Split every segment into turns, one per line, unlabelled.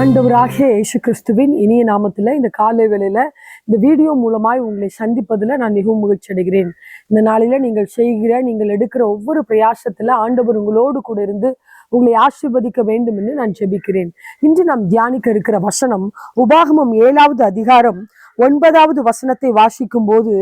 ஆண்டவராகிய இயேசு கிறிஸ்துவின் இனிய நாமத்தில் இந்த காலை வேளையில் இந்த வீடியோ மூலமாய் உங்களை சந்திப்பதில் நான் மிகவும் மகிழ்ச்சி அடைகிறேன். இந்த நாளில் நீங்கள் செய்கிற நீங்கள் எடுக்கிற ஒவ்வொரு பிரயாசத்துல ஆண்டவர் உங்களோடு கூட இருந்து உங்களை ஆசிர்வதிக்க வேண்டும் என்று நான் ஜெபிக்கிறேன். இன்று நாம் தியானிக்க இருக்கிற வசனம் உபாகமம் ஏழாவது அதிகாரம் ஒன்பதாவது வசனத்தை வாசிக்கும் போது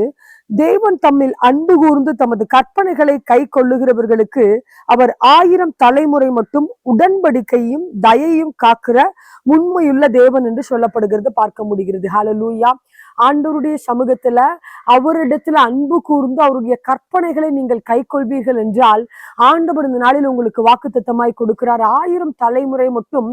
தேவன் தம்மில் அன்பு கூர்ந்து தமது கற்பனைகளை கை கொள்ளுகிறவர்களுக்கு அவர் ஆயிரம் தலைமுறை மட்டும் உடன்படிக்கையும் தயையும் காக்கிற உண்மையுள்ள தேவன் என்று சொல்லப்படுகிறது பார்க்க முடிகிறது. ஹலலூயா ஆண்டவருடைய சமூகத்துல அவரிடத்துல அன்பு கூர்ந்து அவருடைய கற்பனைகளை நீங்கள் கை கொள்வீர்கள் என்றால் ஆண்டவர் இந்த நாளில் உங்களுக்கு வாக்குத்தத்தமாய் கொடுக்கிறார். ஆயிரம் தலைமுறை மட்டும்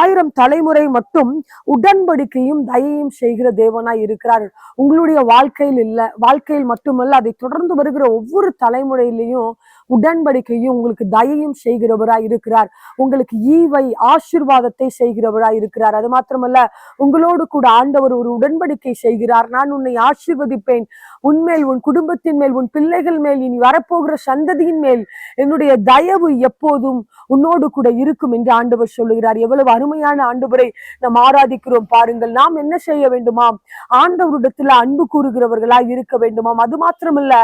ஆயிரம் தலைமுறை மட்டும் உடன்படிக்கையும் தயையும் செய்கிற தேவனாய் இருக்கிறார். உங்களுடைய வாழ்க்கையில் இல்ல வாழ்க்கையில் மட்டுமல்ல அதை தொடர்ந்து வருகிற ஒவ்வொரு தலைமுறையிலையும் உடன்படிக்கையும் உங்களுக்கு தயையும் செய்கிறவராய் இருக்கிறார். உங்களுக்கு ஈவை ஆசிர்வாதத்தை செய்கிறவராய் இருக்கிறார். அது மாத்திரமல்ல உங்களோடு கூட ஆண்டவர் ஒரு உடன்படிக்கை செய்கிறார். நான் உன்னை ஆசிர்வதிப்பேன். உன்மேல் உன் குடும்பத்தின் மேல் உன் பிள்ளைகள் மேல் இனி வரப்போகிற சந்ததியின் மேல் என்னுடைய தயவு எப்போதும் உன்னோடு கூட இருக்கும் என்று ஆண்டவர் சொல்லுகிறார். எவ்வளவு அருமையான ஆண்டவரை நாம் ஆராதிக்கிறோம் பாருங்கள். நாம் என்ன செய்ய வேண்டுமாம்? ஆண்டவரிடத்துல அன்பு கூறுகிறவர்களாய் இருக்க வேண்டுமாம். அது மாத்திரமல்ல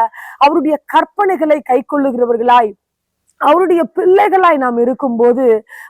அவருடைய கற்பனைகளை கை கொள்ளுகிறவர்களாய் அவருடைய பிள்ளைகளாய் நாம் இருக்கும்போது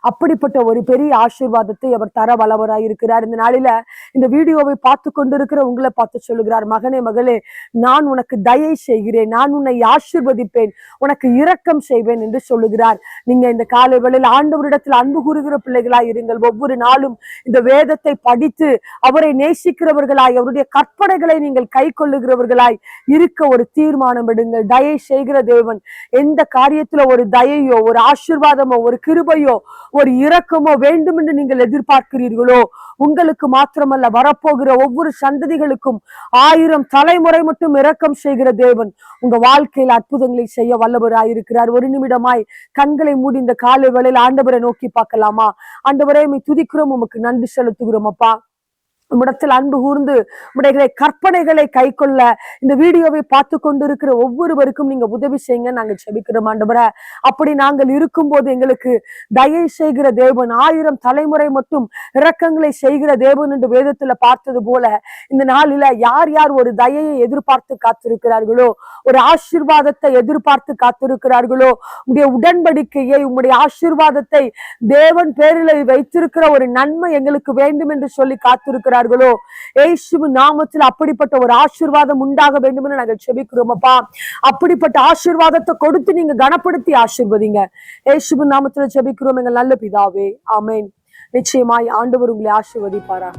அப்படிப்பட்ட ஒரு பெரிய ஆசீர்வாதத்தை அவர் தர வல்லவராய் இருக்கிறார். இந்த நாளில இந்த வீடியோவை பார்த்து கொண்டிருக்கிற உங்களை பார்த்து சொல்லுகிறார் மகனே மகளே நான் உனக்கு தயை செய்கிறேன் நான் உன்னை ஆசிர்வதிப்பேன் உனக்கு இரக்கம் செய்வேன் என்று சொல்லுகிறார். நீங்க இந்த காலை வேளையில் ஆண்டவரிடத்தில் அன்பு கூறுகிற பிள்ளைகளாய் இருங்கள். ஒவ்வொரு நாளும் இந்த வேதத்தை படித்து அவரை நேசிக்கிறவர்களாய் அவருடைய கற்பனைகளை நீங்கள் கை கொள்ளுகிறவர்களாய் இருக்க ஒரு தீர்மானம் எடுங்கள். தயை செய்கிற தேவன் எந்த காரியத்துல ஒரு தயையோ ஒரு ஆசிர்வாதமோ ஒரு கிருபையோ ஒரு இரக்கமோ வேண்டும் என்று நீங்கள் எதிர்பார்க்கிறீர்களோ உங்களுக்கு மாத்திரமல்ல வரப்போகிற ஒவ்வொரு சந்ததிகளுக்கும் ஆயிரம் தலைமுறை மட்டும் இரக்கம் செய்கிற தேவன் உங்க வாழ்க்கையில் அற்புதங்களை செய்ய வல்லவராயிருக்கிறார். ஒரு நிமிடமாய் கண்களை மூடி இந்த காலை வேளையில் ஆண்டவரை நோக்கி பார்க்கலாமா? ஆண்டவரே துதிக்கிறோம் உமக்கு நன்றி செலுத்துகிறோம் அப்பா. உம்மிடத்தில் அன்பு கூர்ந்து உடைய கற்பனைகளை கை கொள்ள இந்த வீடியோவை பார்த்து கொண்டிருக்கிற ஒவ்வொருவருக்கும் நீங்க உதவி செய்யுங்க. நாங்க செபிக்கிறோம் ஆண்டவரை. அப்படி நாங்கள் இருக்கும்போது எங்களுக்கு தயை செய்கிற தேவன் ஆயிரம் தலைமுறை மட்டும் இரக்கங்களை செய்கிற தேவன் என்று வேதத்துல பார்த்தது போல இந்த நாளில யார் யார் ஒரு தயையை எதிர்பார்த்து காத்திருக்கிறார்களோ ஒரு ஆசீர்வாதத்தை எதிர்பார்த்து காத்திருக்கிறார்களோ உடைய உடன்படிக்கையை உங்களுடைய ஆசீர்வாதத்தை தேவன் பேரில் வைத்திருக்கிற ஒரு நன்மை எங்களுக்கு வேண்டும் என்று சொல்லி காத்திருக்கிறார். இருக்கிறார்களோ ஏசுவு நாமத்தில் அப்படிப்பட்ட ஒரு ஆசீர்வாதம் உண்டாக வேண்டும் என்று நாங்கள் செபிக்கிறோம் அப்பா. அப்படிப்பட்ட ஆசீர்வாதத்தை கொடுத்து நீங்க கனப்படுத்தி ஆசிர்வதிங்க. ஏசுவு நாமத்தில் செபிக்கிறோம் எங்கள் நல்ல பிதாவே. ஆமேன். நிச்சயமாய் ஆண்டவர் உங்களை ஆசீர்வதிப்பாரா